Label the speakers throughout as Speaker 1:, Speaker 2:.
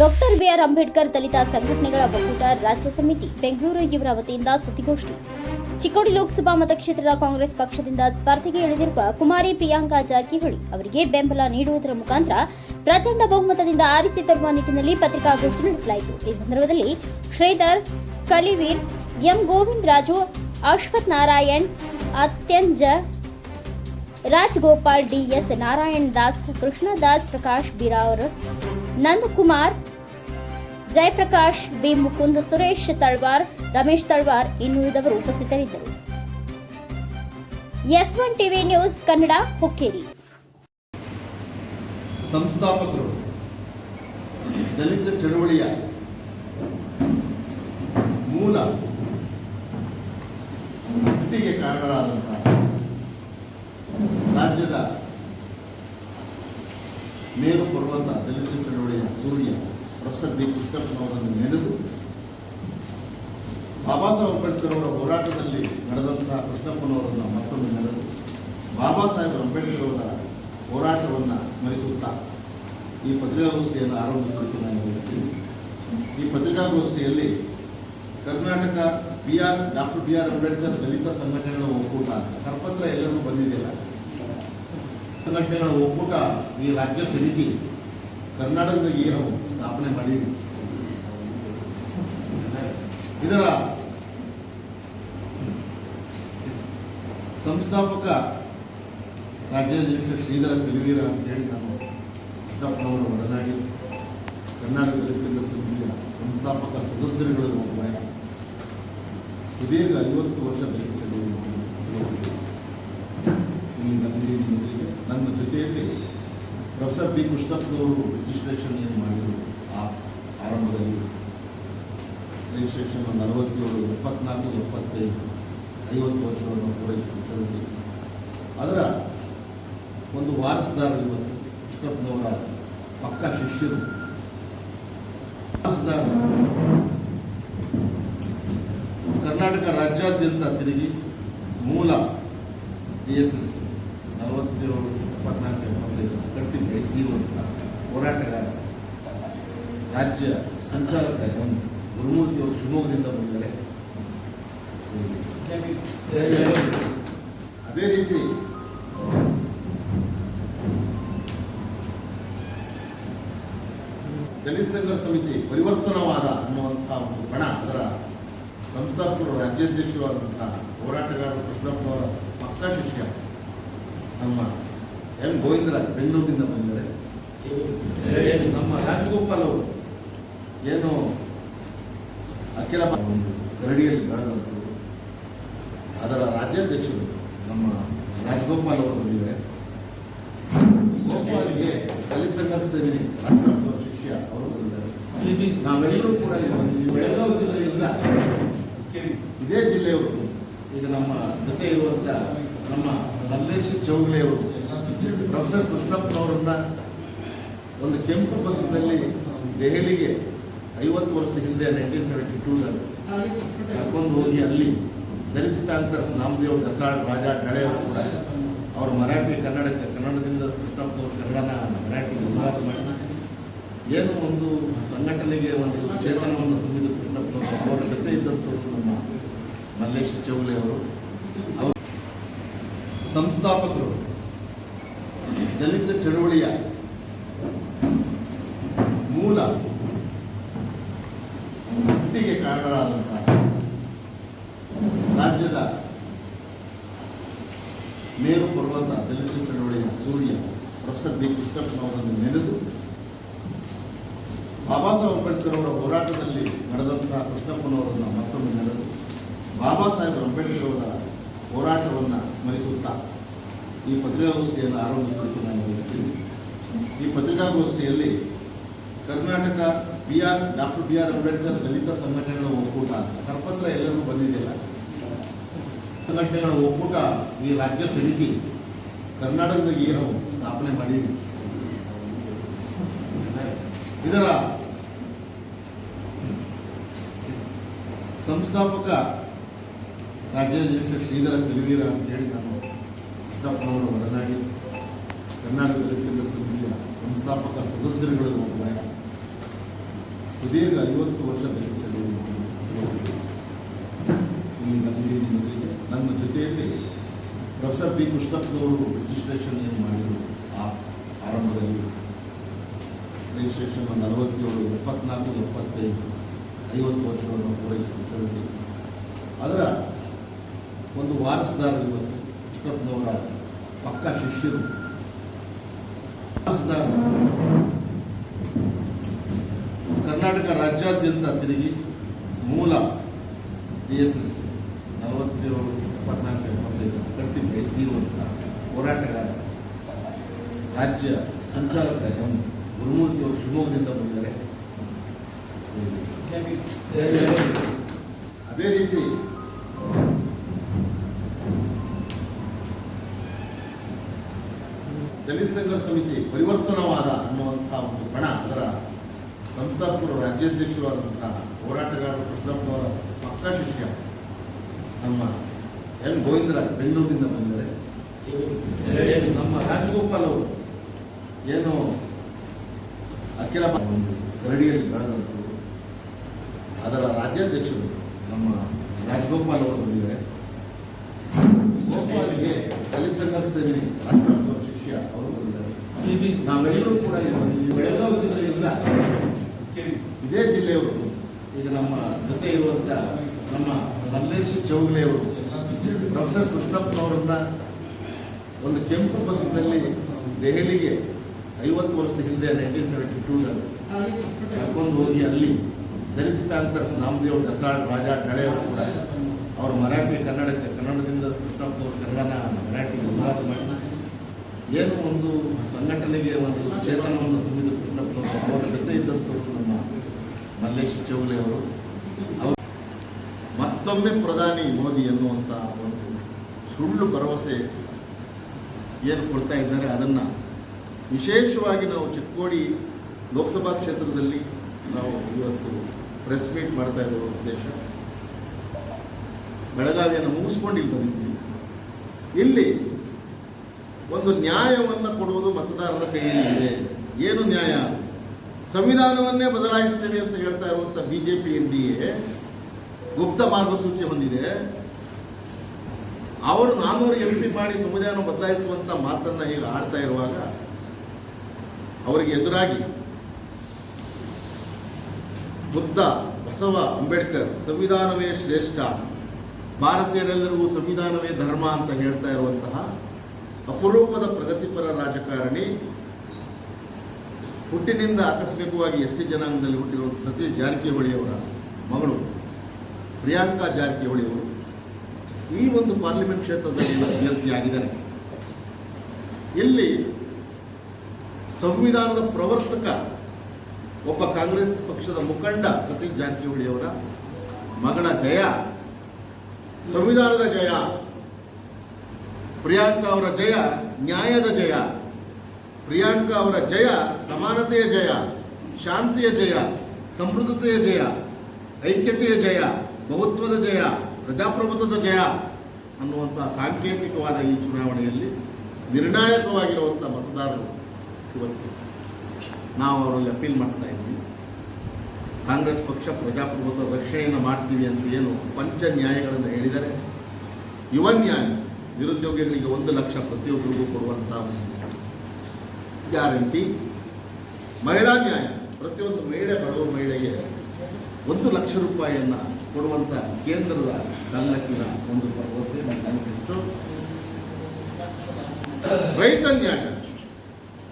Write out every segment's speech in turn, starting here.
Speaker 1: Doctor B R Ambedkar ದಲಿತ ಸಂಘಟನೆಗಳ ಒಕ್ಕೂಟ ರಾಜ್ಯ ಸಮಿತಿ, ಬೆಂಗಳೂರು ಇವರ ವತಿಯಿಂದ ಸುದ್ದಿಗೋಷ್ಠಿ. ಚಿಕ್ಕೋಡಿ ಲೋಕಸಭಾ ಮತಕ್ಷೇತ್ರದ ಕಾಂಗ್ರೆಸ್ ಪಕ್ಷದಿಂದ ಸ್ಪರ್ಧೆಗೆ ಇಳಿದಿರುವ ಕುಮಾರಿ ಪ್ರಿಯಾಂಕಾ ಜಾರಕಿಹೊಳಿ ಅವರಿಗೆ ಬೆಂಬಲ ನೀಡುವುದರ ಮುಖಾಂತರ ಪ್ರಚಂಡ ಬಹುಮತದಿಂದ ಆರಿಸಿ ತರುವ ನಿಟ್ಟಿನಲ್ಲಿ ಪತ್ರಿಕಾಗೋಷ್ಠಿ ನಡೆಸಲಾಯಿತು. ಈ ಸಂದರ್ಭದಲ್ಲಿ ಶ್ರೀಧರ್, ಕಲಿವೀರ್, ಎಂ ಗೋವಿಂದರಾಜು, ಅಶ್ವಥ್ ನಾರಾಯಣ್, ಅತ್ಯಂಜ, ರಾಜಗೋಪಾಲ್ ಡಿಎಸ್ ನಾರಾಯಣ್ ದಾಸ್ ಕೃಷ್ಣದಾಸ್ ಪ್ರಕಾಶ್ ಬಿರಾವರ್, ನಂದಕುಮಾರ್ ಜಯಪ್ರಕಾಶ್ ಬಿ ಮುಕುಂದ್, ಸುರೇಶ್ ತಳ್ವಾರ್, ರಮೇಶ್ ತಳ್ವಾರ್ ಇನ್ನುಳಿದವರು ಉಪಸ್ಥಿತರಿದ್ದರು. S one TV news Kannada, Hukkeri.
Speaker 2: ಸಂಸ್ಥಾಪಕರು, ದಲಿತ ಚಳವಳಿಯ ಮೂಲ ಹುಟ್ಟಿಗೆ ಕಾರಣರಾದಂತಹ ರಾಜ್ಯದ ಮೇರು ಪರ್ವತ ದಲಿತ ಚಳವಳಿಯ ಸೂರ್ಯ ಪ್ರೊಫೆಸರ್ ಬಿ ಅವರನ್ನು ನೆನೆದು ಬಾಬಾ ಸಾಹೇಬ್ ಅಂಬೇಡ್ಕರ್ ಅವರ ಹೋರಾಟದಲ್ಲಿ ನಡೆದಂತಹ ಕೃಷ್ಣಪ್ಪನವರನ್ನು ಮತ್ತೊಮ್ಮೆ ನೆನೆದು ಬಾಬಾ ಸಾಹೇಬ್ ಅಂಬೇಡ್ಕರ್ ಅವರ ಹೋರಾಟವನ್ನು ಸ್ಮರಿಸುತ್ತಾ ಈ ಪತ್ರಿಕಾಗೋಷ್ಠಿಯನ್ನು ಆರಂಭಿಸಲಿಕ್ಕೆ ನಾನು ಬಯಸ್ತೀನಿ. ಈ ಪತ್ರಿಕಾಗೋಷ್ಠಿಯಲ್ಲಿ Karnataka B R, doctor B R Ambedkar ದಲಿತ ಸಂಘಟನೆಗಳ ಒಕ್ಕೂಟ, ಕರ್ಪತ್ರ ಎಲ್ಲರಿಗೂ ಬಂದಿದೆಯಲ್ಲ? ಸಂಘಟನೆಗಳ ಒಕ್ಕೂಟ ಈ ರಾಜ್ಯ ಸಮಿತಿ, ಕರ್ನಾಟಕದ ಏನು ಸ್ಥಾಪನೆ ಮಾಡಿ ಇದರ ಸಂಸ್ಥಾಪಕ ರಾಜ್ಯಾಧ್ಯಕ್ಷ ಶ್ರೀಧರ ಕಲಿವೀರ ಅಂತ ಹೇಳಿ ನಾನು ಕೃಷ್ಣಪ್ಪನವರ ಒಡನಾಡಿ ಕರ್ನಾಟಕ ದಲಿತ ಸಂಘ ಸಮಿತಿಯ ಸಂಸ್ಥಾಪಕ ಸದಸ್ಯರುಗಳಲ್ಲಿ ಒಬ್ಬ ಸುದೀರ್ಘ ಐವತ್ತು ವರ್ಷ ದಲಿತ ಚಳವಳಿ ಮಾಡಿದ್ದು. ಇಲ್ಲಿ ಬಂದಿದ್ದೀನಿ ಮೊದಲಿಗೆ ನನ್ನ ಜೊತೆಯಲ್ಲಿ ಪ್ರೊಫೆಸರ್ ಬಿ ಕೃಷ್ಣಪ್ಪನವರು ರಿಜಿಸ್ಟ್ರೇಷನ್ ಏನು ಮಾಡಿದರು ಆ ಆರಂಭದಲ್ಲಿ ರಿಜಿಸ್ಟ್ರೇಷನ್ ನಲವತ್ತೇಳು, ಎಪ್ಪತ್ನಾಲ್ಕು, ಎಪ್ಪತ್ತೈದು, ಐವತ್ತು ವರ್ಷಗಳನ್ನು ಪೂರೈಸಿದ ಅದರ ಒಂದು ವಾರಸುದಾರರು ಇವತ್ತು ಕೃಷ್ಣಪ್ಪನವರ ಪಕ್ಕ ಶಿಷ್ಯರು. ವಾರಸುದಾರರು. ಕರ್ನಾಟಕ ರಾಜ್ಯಾದ್ಯಂತ ತಿರುಗಿ ಮೂಲ ಡಿ ಎಸ್ ಎಸ್ ನಲವತ್ತೇಳು ಇಪ್ಪತ್ನಾಲ್ಕು ಎಪ್ಪತ್ತೈದು, ಕಟ್ಟಿ ಬೆಳೆಸಿರುವಂಥ ಹೋರಾಟಗಾರ. ರಾಜ್ಯ ಸಂಚಾಲಕ ಎಂ ಗುರುಮೂರ್ತಿ ಅವರು ಶಿವಮೊಗ್ಗದಿಂದ ಬಂದಿದ್ದಾರೆ. ಅದೇ ರೀತಿ ದಲಿತ ಸಂಘ ಸಮಿತಿ ಪರಿವರ್ತನವಾದ ಅನ್ನುವಂತಹ ಒಂದು ಬಣ ಅದರ ಸಂಸ್ಥಾಪಕರು ರಾಜ್ಯಾಧ್ಯಕ್ಷರಾದಂತಹ ಹೋರಾಟಗಾರರು ಕೃಷ್ಣಪ್ಪನವರ ಪಕ್ಕ ಶಿಷ್ಯ ನಮ್ಮ ಎಂ ಗೋವಿಂದರಾಜ್ ಬೆಂಗಳೂರಿನಿಂದ ಬಂದಿದ್ದಾರೆ. ನಮ್ಮ ರಾಜಗೋಪಾಲ್ ಅವರು ಏನು ಅಖಿಲ ಒಂದು ಗರಡಿಯಲ್ಲಿ ಬೆಳೆದಂತು ಅದರ ರಾಜ್ಯಾಧ್ಯಕ್ಷರು ನಮ್ಮ ರಾಜಗೋಪಾಲ್ ಅವರು ಬಂದಿದ್ದಾರೆ ಗೋಪಾಲ್ಗೆ ದಲಿತ ಸಂಘರ್ಷ ಸೇವೆ ರಾಷ್ಟ್ರಪತಿ ಶಿಷ್ಯ ಅವರು ಬಂದಿದ್ದಾರೆ ನಾವೆಲ್ಲರೂ ಕೂಡ. ಬೆಳಗಾವಿ ಜಿಲ್ಲೆಯಿಂದ ಇದೇ ಜಿಲ್ಲೆಯವರು, ಈಗ ನಮ್ಮ ಜೊತೆ ಇರುವಂಥ ನಮ್ಮ ಮಲ್ಲೇಶ್ ಚೌಗ್ಲೆಯವರು, ಪ್ರೊಫೆಸರ್ ಕೃಷ್ಣಪ್ಪನವರನ್ನ ಒಂದು ಕೆಂಪು ಬಸ್ನಲ್ಲಿ ದೆಹಲಿಗೆ ಐವತ್ತು ವರ್ಷದ ಹಿಂದೆ ನೈನ್ಟೀನ್ ಸೆವೆಂಟಿ ಟೂನಲ್ಲಿ ಕರ್ಕೊಂಡು ಹೋಗಿ ಅಲ್ಲಿ ದಲಿತ ಕಾಂತರ್ಸ್ ನಾಮದೇವ್ ಕಸಾಳ್ ರಾಜ ಠಳೆಯವರು ಕೂಡ ಅವರು ಮರಾಠಿ ಕನ್ನಡಕ್ಕೆ ಕನ್ನಡದಿಂದ ಕೃಷ್ಣಪ್ಪನವರು ಕನ್ನಡನ ಮರಾಠಿ ಉಲ್ಲಾಸ ಮಾಡಿ. ಏನು ಒಂದು ಸಂಘಟನೆಗೆ ಒಂದು ಚೇತನವನ್ನು ತುಂಬಿದ ಕೃಷ್ಣಪ್ಪನವರು ಅವರ ಜೊತೆ ಇದ್ದಂಥವ್ರು ನಮ್ಮ ಮಲ್ಲೇಶ್ ಚೌಗಲೆ ಅವರು. ಅವರು ಸಂಸ್ಥಾಪಕರು. ದಲಿತ ಚಳವಳಿಯ ಮೂಲ ಹುಟ್ಟಿಗೆ ಕಾರಣರಾದಂತಹ ರಾಜ್ಯದ ಮೇರು ಪರ್ವತ ದಲಿತ ಚಳವಳಿಯ ಸೂರ್ಯ ಪ್ರೊಫೆಸರ್ ಬಿ ಕೃಷ್ಣಪ್ಪನವರನ್ನು ನೆನೆದು ಬಾಬಾ ಸಾಹೇಬ್ ಅಂಬೇಡ್ಕರ್ ಅವರ ಹೋರಾಟದಲ್ಲಿ ನಡೆದಂತಹ ಕೃಷ್ಣಪ್ಪನವರನ್ನು ಮತ್ತೊಮ್ಮೆ ನೆನೆದು ಬಾಬಾ ಸಾಹೇಬ್ ಅಂಬೇಡ್ಕರ್ ಅವರ ಹೋರಾಟವನ್ನು ಸ್ಮರಿಸುತ್ತಾ ಈ ಪತ್ರಿಕಾಗೋಷ್ಠಿಯನ್ನು ಆರಂಭಿಸಲಿಕ್ಕೆ ನಾನು ಬಯಸ್ತೀನಿ. ಈ ಪತ್ರಿಕಾಗೋಷ್ಠಿಯಲ್ಲಿ Karnataka B R doctor B R Ambedkar ದಲಿತ ಸಂಘಟನೆಗಳ ಒಕ್ಕೂಟ ಅಂತ. ಕರಪತ್ರ ಎಲ್ಲರಿಗೂ ಬಂದಿದ್ದಿಲ್ಲ ಸಂಘಟನೆಗಳ ಒಕ್ಕೂಟ ಈ ರಾಜ್ಯ ಸಮಿತಿ ಕರ್ನಾಟಕದಾಗ ಏನು ಸ್ಥಾಪನೆ ಮಾಡಿ ಇದರ ಸಂಸ್ಥಾಪಕ ರಾಜ್ಯಾಧ್ಯಕ್ಷ ಶ್ರೀಧರ ಅಂತ ಹೇಳಿ ನಾನು ಕೃಷ್ಣಪ್ಪನವರು ಒಡನಾಡಿ ಕರ್ನಾಟಕ ದಲಿತ ಸಮಿತಿಯ ಸಂಸ್ಥಾಪಕ ಸದಸ್ಯರುಗಳು ಒಬ್ಬ ಸುದೀರ್ಘ ಐವತ್ತು ವರ್ಷ ಬೆಳೆಸಿದ್ದು ಇಲ್ಲಿ ಬಂದಿದ್ದೀನಿ ಮೊದಲಿಗೆ ನನ್ನ ಜೊತೆಯಲ್ಲಿ ಪ್ರೊಫೆಸರ್ ಬಿ ಕೃಷ್ಣಪ್ಪನವರು ರಿಜಿಸ್ಟ್ರೇಷನ್ ಏನು ಮಾಡಿದರು ಆ ಆರಂಭದಲ್ಲಿ. ರಿಜಿಸ್ಟ್ರೇಷನ್ ನಲವತ್ತೇಳು, ಎಪ್ಪತ್ನಾಲ್ಕು, ಎಪ್ಪತ್ತೈದು. ಐವತ್ತು ವರ್ಷಗಳನ್ನು ಪೂರೈಸಿದ ಚಳವಳಿ ಅದರ ಒಂದು ವಾರಸದಾರ ಇವತ್ತು ಕೃಷ್ಣಪ್ಪನವರ ಪಕ್ಕ ಶಿಷ್ಯರು. ವಾರಸುದಾರರು ಕರ್ನಾಟಕ ರಾಜ್ಯಾದ್ಯಂತ ತಿರುಗಿ ಮೂಲ ಪಿ ಎಸ್ ಎಸ್ ನಲವತ್ತೇಳು ಎಪ್ಪತ್ನಾಲ್ಕು ಎಪ್ಪತ್ತೈದು ಕಟ್ಟಿ ಬಯಸಿರುವಂಥ ಹೋರಾಟಗಾರ ರಾಜ್ಯ ಸಂಚಾಲಕ ಎಂ ಗುರುಮೂರ್ತಿ ಅವರು ಶಿವಮೊಗ್ಗದಿಂದ ಬಂದಿದ್ದಾರೆ. ಅದೇ ರೀತಿ ದಲಿತ ಸಂಘ ಸಮಿತಿ ಪರಿವರ್ತನವಾದ ಅನ್ನುವಂತಹ ಒಂದು ಬಣ ಅದರ ಸಂಸ್ಥಾಪಕರು ರಾಜ್ಯಾಧ್ಯಕ್ಷರಾದಂತಹ ಹೋರಾಟಗಾರರು ಕೃಷ್ಣಪ್ಪನವರ ಪಕ್ಕ ಶಿಷ್ಯ ನಮ್ಮ ಎನ್ ಗೋವಿಂದರಾಜ್ ಬೆಂಗಳೂರಿನಿಂದ ಬಂದರೆ ನಮ್ಮ ರಾಜಗೋಪಾಲ್ ಅವರು ಏನು ಅಖಿಲ ಒಂದು ಗರಡಿಯಲ್ಲಿ ಬೆಳೆದಂತ ಅದರ ರಾಜ್ಯಾಧ್ಯಕ್ಷರು ನಮ್ಮ ರಾಜಗೋಪಾಲ್ ಅವರು ಬಂದಿದ್ದಾರೆ. ಗೋಪಾಲ್ಗೆ ದಲಿತ ಸಂಘರ್ಷ ಸೇನೆ ರಾಷ್ಟ್ರಪತಿ ಶಿಷ್ಯ ಅವರು ಬಂದಿದ್ದಾರೆ. ನಾವೆಲ್ಲರೂ ಕೂಡ ಬೆಳಗಾವಿ ಇದೇ ಜಿಲ್ಲೆಯವರು, ಈಗ ನಮ್ಮ ಜೊತೆ ಇರುವಂಥ ನಮ್ಮ ಮಲ್ಲೇಶ್ ಅವರು, ಪ್ರೊಫೆಸರ್ ಕೃಷ್ಣಪ್ಪನವರನ್ನ ಒಂದು ಕೆಂಪು ಬಸ್ನಲ್ಲಿ ದೆಹಲಿಗೆ ಐವತ್ತು ವರ್ಷದ ಹಿಂದೆ ನೈನ್ಟೀನ್ ಸೆವೆಂಟಿ ಟೂದಲ್ಲಿ ಕರ್ಕೊಂಡು ಹೋಗಿ ಅಲ್ಲಿ ದಲಿತ ಪ್ಯಾಂಥರ್ಸ್ ನಾಮದೇವ್ ಡಸಾಳ್ ರಾಜ ಅವರು ಕೂಡ ಅವರು ಮರಾಠಿ ಕನ್ನಡಕ್ಕೆ, ಕನ್ನಡದಿಂದ ಕೃಷ್ಣಪ್ಪನವರು ಕನ್ನಡನ ಮರಾಠಿ ಅನುವಾದ ಮಾಡಿ. ಏನು ಒಂದು ಸಂಘಟನೆಗೆ ಒಂದು ಚೇತನವನ್ನು ತುಂಬಿದ ಕೃಷ್ಣಪ್ಪನವರು ಅವರ ಜೊತೆ ಇದ್ದಂಥವ್ರು ನಮ್ಮ ಮಲ್ಲೇಶ್ ಅವರು. ಅವರು ಮತ್ತೊಮ್ಮೆ ಪ್ರಧಾನಿ ಮೋದಿ ಎನ್ನುವಂಥ ಒಂದು ಸುಳ್ಳು ಭರವಸೆ ಏನು ಕೊಡ್ತಾ ಇದ್ದಾರೆ ಅದನ್ನು ವಿಶೇಷವಾಗಿ ನಾವು ಚಿಕ್ಕೋಡಿ ಲೋಕಸಭಾ ಕ್ಷೇತ್ರದಲ್ಲಿ ನಾವು ಇವತ್ತು ಪ್ರೆಸ್ ಮೀಟ್ ಮಾಡ್ತಾ ಇರೋ ಉದ್ದೇಶ. ಬೆಳಗಾವಿಯನ್ನು ಮುಗಿಸ್ಕೊಂಡು ಇಲ್ಲಿ ಬಂದಿದ್ದೀವಿ ಇಲ್ಲಿ ಒಂದು ನ್ಯಾಯವನ್ನು ಕೊಡುವುದು ಮತದಾರರ ಕೈಯಲ್ಲಿ ಇದೆ. ಏನು ನ್ಯಾಯ? ಸಂವಿಧಾನವನ್ನೇ ಬದಲಾಯಿಸ್ತೇವೆ ಅಂತ ಹೇಳ್ತಾ ಇರುವಂಥ B J P N D A ಗುಪ್ತ ಮಾರ್ಗಸೂಚಿ ಹೊಂದಿದೆ. ಅವರು ನಾನ್ನೂರು ಎಂ ಪಿ ಮಾಡಿ ಸಂವಿಧಾನ ಬದಲಾಯಿಸುವಂತ ಮಾತನ್ನ ಈಗ ಆಡ್ತಾ ಇರುವಾಗ ಅವರಿಗೆ ಎದುರಾಗಿ ಬುದ್ಧ ಬಸವ ಅಂಬೇಡ್ಕರ್, ಸಂವಿಧಾನವೇ ಶ್ರೇಷ್ಠ, ಭಾರತೀಯರೆಲ್ಲರಿಗೂ ಸಂವಿಧಾನವೇ ಧರ್ಮ ಅಂತ ಹೇಳ್ತಾ ಇರುವಂತಹ ಅಪರೂಪದ ಪ್ರಗತಿಪರ ರಾಜಕಾರಣಿ ಹುಟ್ಟಿನಿಂದ ಆಕಸ್ಮಿಕವಾಗಿ ಎಸ್ ಟಿ ಜನಾಂಗದಲ್ಲಿ ಹುಟ್ಟಿರುವಂಥ ಸತೀಶ್ ಜಾರಕಿಹೊಳಿಯವರ ಮಗಳು ಪ್ರಿಯಾಂಕಾ ಜಾರಕಿಹೊಳಿಯವರು ಈ ಒಂದು ಪಾರ್ಲಿಮೆಂಟ್ ಕ್ಷೇತ್ರದಲ್ಲಿ ಅಭ್ಯರ್ಥಿಯಾಗಿದ್ದಾರೆ ಇಲ್ಲಿ ಸಂವಿಧಾನದ ಪ್ರವರ್ತಕ ಒಬ್ಬ ಕಾಂಗ್ರೆಸ್ ಪಕ್ಷದ ಮುಖಂಡ ಸತೀಶ್ ಜಾರಕಿಹೊಳಿಯವರ ಮಗಳ ಜಯ, ಸಂವಿಧಾನದ ಜಯ, ಪ್ರಿಯಾಂಕಾ ಅವರ ಜಯ, ನ್ಯಾಯದ ಜಯ ಪ್ರಿಯಾಂಕಾ ಅವರ ಜಯ, ಸಮಾನತೆಯ ಜಯ, ಶಾಂತಿಯ ಜಯ, ಸಮೃದ್ಧತೆಯ ಜಯ, ಐಕ್ಯತೆಯ ಜಯ ಬಹುತ್ವದ ಜಯ, ಪ್ರಜಾಪ್ರಭುತ್ವದ ಜಯ ಅನ್ನುವಂಥ ಸಾಂಕೇತಿಕವಾದ ಈ ಚುನಾವಣೆಯಲ್ಲಿ ನಿರ್ಣಾಯಕವಾಗಿರುವಂಥ ಮತದಾರರು ಇವತ್ತು ನಾವು ಅವರಲ್ಲಿ ಅಪೀಲ್ ಮಾಡ್ತಾ ಇದ್ದೀವಿ. ಕಾಂಗ್ರೆಸ್ ಪಕ್ಷ ಪ್ರಜಾಪ್ರಭುತ್ವ ರಕ್ಷಣೆಯನ್ನು ಮಾಡ್ತೀವಿ ಅಂತ ಏನು ಪಂಚ ನ್ಯಾಯಗಳನ್ನು ಹೇಳಿದರೆ, ಯುವ ನ್ಯಾಯ ನಿರುದ್ಯೋಗಿಗಳಿಗೆ ಒಂದು ಲಕ್ಷ ಪ್ರತಿಯೊಬ್ಬರಿಗೂ ಕೊಡುವಂಥ ಗ್ಯಾರಂಟಿ. ಮಹಿಳಾ ನ್ಯಾಯ. ಪ್ರತಿಯೊಂದು ಮಹಿಳೆ ಬಡವ ಮಹಿಳೆಗೆ ಒಂದು ಲಕ್ಷ ರೂಪಾಯಿಯನ್ನು ಕೊಡುವಂಥ ಕೇಂದ್ರದ ಕಾಂಗ್ರೆಸ್ಸಿನ ಒಂದು ಭರವಸೆ ಅನಿಸಿತ್ತು ರೈತ ನ್ಯಾಯ.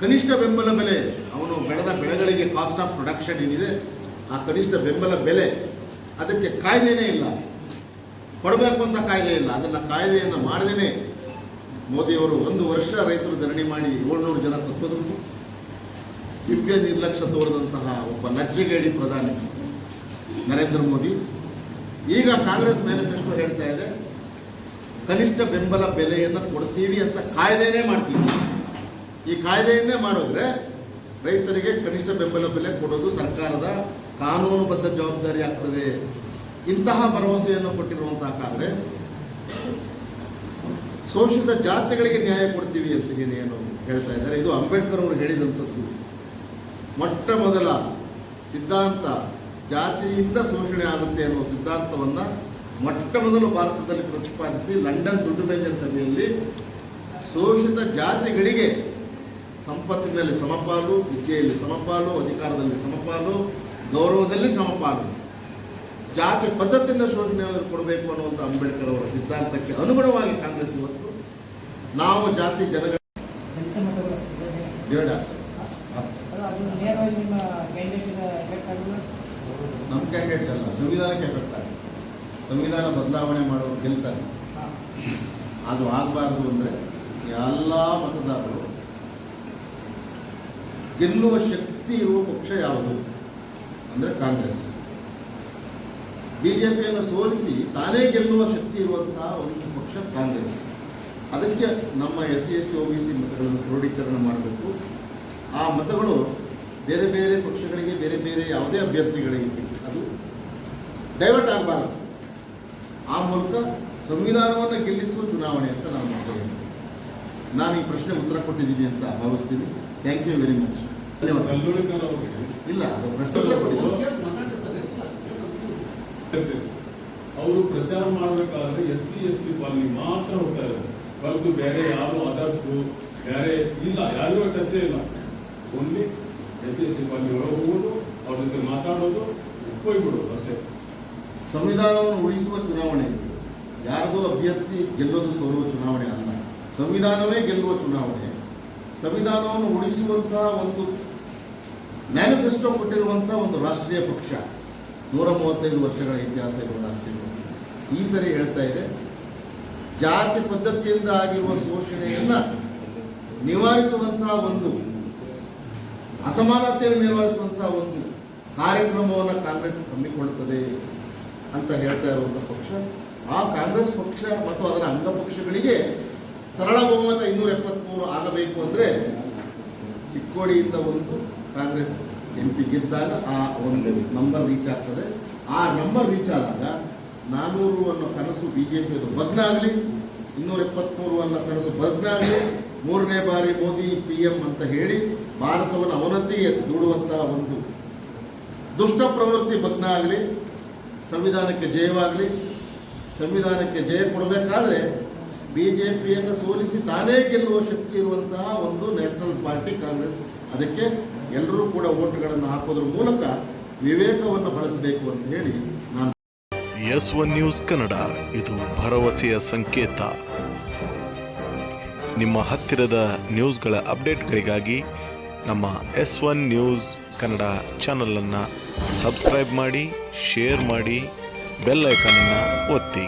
Speaker 2: ಕನಿಷ್ಠ ಬೆಂಬಲ ಬೆಲೆ. ಅವನು ಬೆಳೆದ ಬೆಳೆಗಳಿಗೆ ಕಾಸ್ಟ್ ಆಫ್ ಪ್ರೊಡಕ್ಷನ್ ಏನಿದೆ, ಆ ಕನಿಷ್ಠ ಬೆಂಬಲ ಬೆಲೆ ಅದಕ್ಕೆ ಕಾಯ್ದೆನೇ ಇಲ್ಲ. ಕೊಡಬೇಕು ಅಂತ ಕಾಯ್ದೆ ಇಲ್ಲ. ಅದನ್ನು ಕಾಯ್ದೆಯನ್ನು ಮಾಡದೇನೆ ಮೋದಿಯವರು ಒಂದು ವರ್ಷ ರೈತರು ಧರಣಿ ಮಾಡಿ ಏಳ್ನೂರು ಜನ ಸತ್ತೋದ್ರು. ದಿವ್ಯ ನಿರ್ಲಕ್ಷ್ಯ ತೋರಿದಂತಹ ಒಬ್ಬ ನಜ್ಜೆಗೇಡಿ ಪ್ರಧಾನಿ ನರೇಂದ್ರ ಮೋದಿ. ಈಗ ಕಾಂಗ್ರೆಸ್ ಮ್ಯಾನಿಫೆಸ್ಟೋ ಹೇಳ್ತಾ ಇದೆ, ಕನಿಷ್ಠ ಬೆಂಬಲ ಬೆಲೆಯನ್ನು ಕೊಡ್ತೀವಿ ಅಂತ ಕಾಯ್ದೆನೇ ಮಾಡ್ತೀವಿ. ಈ ಕಾಯ್ದೆಯನ್ನೇ ಮಾಡಿದ್ರೆ ರೈತರಿಗೆ ಕನಿಷ್ಠ ಬೆಂಬಲ ಬೆಲೆ ಕೊಡೋದು ಸರ್ಕಾರದ ಕಾನೂನುಬದ್ಧ ಜವಾಬ್ದಾರಿ ಆಗ್ತದೆ. ಇಂತಹ ಭರವಸೆಯನ್ನು ಕೊಟ್ಟಿರುವಂತಹ ಕಾಂಗ್ರೆಸ್ ಶೋಷಿತ ಜಾತಿಗಳಿಗೆ ನ್ಯಾಯ ಕೊಡ್ತೀವಿ ಅಂತ ಏನು ಹೇಳ್ತಾ ಇದ್ದಾರೆ. ಇದು ಅಂಬೇಡ್ಕರ್ ಅವರು ಹೇಳಿದಂಥದ್ದು. ಮೊಟ್ಟ ಮೊದಲ ಸಿದ್ಧಾಂತ ಜಾತಿಯಿಂದ ಶೋಷಣೆ ಆಗುತ್ತೆ ಅನ್ನೋ ಸಿದ್ಧಾಂತವನ್ನು ಮೊಟ್ಟ ಮೊದಲು ಭಾರತದಲ್ಲಿ ಪ್ರತಿಪಾದಿಸಿ ಲಂಡನ್ ದುಡ್ಡು ಮೇಜಿನ ಸಭೆಯಲ್ಲಿ ಶೋಷಿತ ಜಾತಿಗಳಿಗೆ ಸಂಪತ್ತಿನಲ್ಲಿ ಸಮಪಾಲು, ವಿದ್ಯೆಯಲ್ಲಿ ಸಮಪಾಲು, ಅಧಿಕಾರದಲ್ಲಿ ಸಮಪಾಲು, ಗೌರವದಲ್ಲಿ ಸಮಪಾಲು. ಜಾತಿ ಪದ್ಧತಿಯಿಂದ ಶೋಷಣೆ ಕೊಡಬೇಕು ಅನ್ನುವಂಥ ಅಂಬೇಡ್ಕರ್ ಅವರ ಸಿದ್ಧಾಂತಕ್ಕೆ ಅನುಗುಣವಾಗಿ ಕಾಂಗ್ರೆಸ್ ಇವತ್ತು ನಾವು ಜಾತಿ ಜನಗಳ
Speaker 3: ನಿಮ್ಮ
Speaker 2: ಕ್ಯಾಂಡಿಡೇಟ್ ಅಲ್ಲ, ಸಂವಿಧಾನಕ್ಕೆ ಆಗುತ್ತೆ ಸಂವಿಧಾನ ಬದಲಾವಣೆ ಮಾಡೋರು ಗೆಲ್ತಾರೆ. ಅದು ಆಗಬಾರ್ದು ಅಂದರೆ ಎಲ್ಲ ಮತದಾರರು ಗೆಲ್ಲುವ ಶಕ್ತಿ ಇರುವ ಪಕ್ಷ ಯಾವುದು ಅಂದರೆ ಕಾಂಗ್ರೆಸ್. ಬಿ ಜೆ ಪಿಯನ್ನು ಸೋಲಿಸಿ ತಾನೇ ಗೆಲ್ಲುವ ಶಕ್ತಿ ಇರುವಂತಹ ಒಂದು ಪಕ್ಷ ಕಾಂಗ್ರೆಸ್. ಅದಕ್ಕೆ ನಮ್ಮ S C S T O B C ಮತಗಳನ್ನು ಕ್ರೋಢೀಕರಣ ಮಾಡಬೇಕು. ಆ ಮತಗಳು ಬೇರೆ ಬೇರೆ ಪಕ್ಷಗಳಿಗೆ ಬೇರೆ ಬೇರೆ ಯಾವುದೇ ಅಭ್ಯರ್ಥಿಗಳಿಗೆ ಅದು ಡೈವರ್ಟ್ ಆಗಬಾರದು. ಆ ಮೂಲಕ ಸಂವಿಧಾನವನ್ನು ಗೆಲ್ಲಿಸುವ ಚುನಾವಣೆ ಅಂತ ನಾನು ಮಾಡ್ತೇನೆ ನಾನು ಈ ಪ್ರಶ್ನೆ ಉತ್ತರ ಕೊಟ್ಟಿದ್ದೀನಿ ಅಂತ ಭಾವಿಸ್ತೀನಿ. ಥ್ಯಾಂಕ್ ಯು ವೆರಿ ಮಚ್ ಧನ್ಯವಾದ ಇಲ್ಲ ಅದು ಪ್ರಶ್ನೆ
Speaker 4: ಅವರು ಪ್ರಚಾರ ಮಾಡಬೇಕಾದ್ರೆ ಎಸ್ ಸಿ, ಎಸ್ ಟಿ ಪಾಲಿ ಮಾತ್ರ ಹೋಗ್ತಾ ಇದ್ದಾರೆ. ಹೊರತು ಬೇರೆ ಯಾರು ಅದರ್ಸ್ ಬೇರೆ ಇಲ್ಲ, ಯಾರಿಗೂ ಟಚೇ ಇಲ್ಲ. Only S C, S T ಪಾಲಿ ಒಳಗೆ ಹೋಗೋದು, ಅವ್ರ ಜೊತೆ ಮಾತಾಡೋದು ಒಪ್ಪೋಗ್ಬಿಡೋದು ಅಷ್ಟೇ.
Speaker 2: ಸಂವಿಧಾನವನ್ನು ಉಳಿಸುವ ಚುನಾವಣೆ. ಯಾರದೋ ಅಭ್ಯರ್ಥಿ ಗೆಲ್ಲೋದು ಸೋಲುವ ಚುನಾವಣೆ ಅಲ್ಲ. ಸಂವಿಧಾನವೇ ಗೆಲ್ಲುವ ಚುನಾವಣೆ. ಸಂವಿಧಾನವನ್ನು ಉಳಿಸುವಂತಹ ಒಂದು ಮ್ಯಾನಿಫೆಸ್ಟೋ ಕೊಟ್ಟಿರುವಂತಹ ಒಂದು ರಾಷ್ಟ್ರೀಯ ಪಕ್ಷ. ನೂರ ಮೂವತ್ತೈದು ವರ್ಷಗಳ ಇತಿಹಾಸ ಇರುವ ಈ ಸರಿ ಹೇಳ್ತಾ ಇದೆ, ಜಾತಿ ಪದ್ಧತಿಯಿಂದ ಆಗಿರುವ ಶೋಷಣೆಯನ್ನ ನಿವಾರಿಸುವಂತಹ ಒಂದು, ಅಸಮಾನತೆಯನ್ನು ನಿವಾರಿಸುವಂತಹ ಒಂದು ಕಾರ್ಯಕ್ರಮವನ್ನು ಕಾಂಗ್ರೆಸ್ ಹಮ್ಮಿಕೊಳ್ಳುತ್ತದೆ ಅಂತ ಹೇಳ್ತಾ ಇರುವಂಥ ಪಕ್ಷ. ಆ ಕಾಂಗ್ರೆಸ್ ಪಕ್ಷ ಮತ್ತು ಅದರ ಅಂಗಪಕ್ಷಗಳಿಗೆ ಸರಳ ಬಹುಮತ ಇನ್ನೂರ ಎಪ್ಪತ್ತ್ಮೂರು ಆಗಬೇಕು ಅಂದರೆ ಚಿಕ್ಕೋಡಿಯಿಂದ ಒಂದು ಕಾಂಗ್ರೆಸ್ ಎಂ ಪಿ ಗೆದ್ದಾಗ ಆ ಒಂದು ನಂಬರ್ ರೀಚ್ ಆಗ್ತದೆ. ಆ ನಂಬರ್ ರೀಚ್ ಆದಾಗ ನಾನ್ನೂರು ಅನ್ನೋ ಕನಸು ಬಿ ಜೆ ಪಿಯದು ಆಗಲಿ, ಇನ್ನೂರ ಇಪ್ಪತ್ತ್ಮೂರು ಅನ್ನೋ ಕನಸು ಆಗಲಿ, ಮೂರನೇ ಬಾರಿ ಮೋದಿ ಪಿ ಎಂ ಅಂತ ಹೇಳಿ ಭಾರತವನ್ನು ಅವನತಿ ದೂಡುವಂತಹ ಒಂದು ದುಷ್ಟ ಪ್ರವೃತ್ತಿ ಭಗ್ನ ಆಗಲಿ, ಸಂವಿಧಾನಕ್ಕೆ ಜಯವಾಗಲಿ, ಸಂವಿಧಾನಕ್ಕೆ ಜಯ ಕೊಡಬೇಕಾದ್ರೆ ಬಿ ಜೆ ಪಿಯನ್ನು ಸೋಲಿಸಿ ತಾನೇ ಗೆಲ್ಲುವ ಶಕ್ತಿ ಇರುವಂತಹ ಒಂದು ನ್ಯಾಷನಲ್ ಪಾರ್ಟಿ ಕಾಂಗ್ರೆಸ್. ಅದಕ್ಕೆ ಎಲ್ಲರೂ ಕೂಡ ಓಟುಗಳನ್ನು ಹಾಕೋದ್ರ ಮೂಲಕ ವಿವೇಕವನ್ನು ಬಳಸಬೇಕು ಅಂತ ಹೇಳಿ ನಾನು
Speaker 5: ಎಸ್ ಒನ್ ನ್ಯೂಸ್ ಕನ್ನಡ. ಇದು ಭರವಸೆಯ ಸಂಕೇತ. ನಿಮ್ಮ ಹತ್ತಿರದ ನ್ಯೂಸ್ಗಳ ಅಪ್ಡೇಟ್ಗಳಿಗಾಗಿ ನಮ್ಮ ಎಸ್ ಒನ್ ನ್ಯೂಸ್ ಕನ್ನಡ ಚಾನಲನ್ನು ಸಬ್ಸ್ಕ್ರೈಬ್ ಮಾಡಿ, ಶೇರ್ ಮಾಡಿ, ಬೆಲ್ ಐಕನನ್ನು ಒತ್ತಿ.